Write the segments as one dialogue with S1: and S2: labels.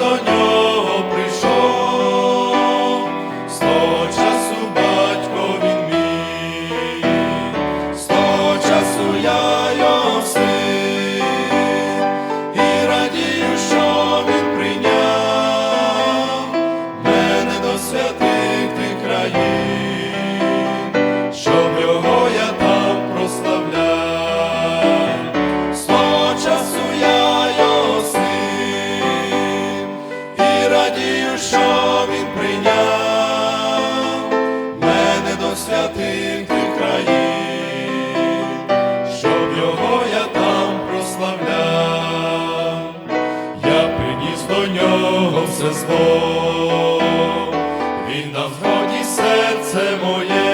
S1: otoño. прийняв мене до святих тих країн, щоб його я там прославляв, я приніс до нього все зло, він на згоді серце моє.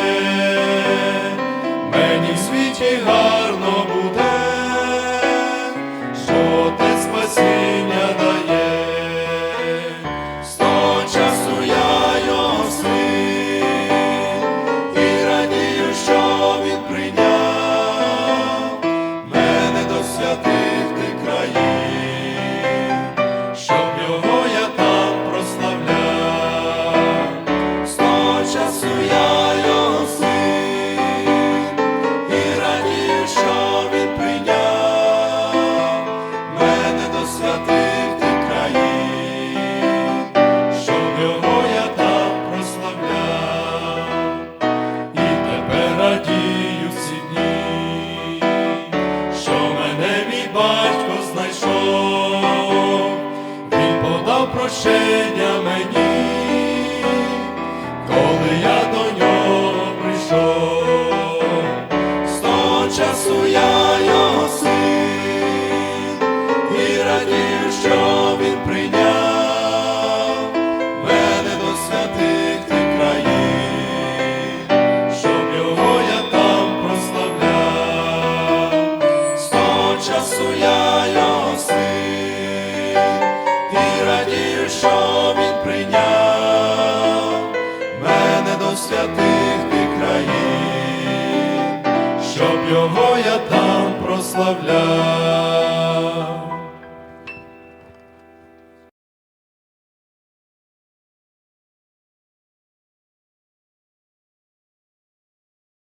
S1: Прощення мені, коли я до нього прийшов, з часу я його і радію, що він прийняв мене до святих ти країн, щоб його я там прославляв, з часу я прийняв мене до святих ти країн, щоб його я там прославляв.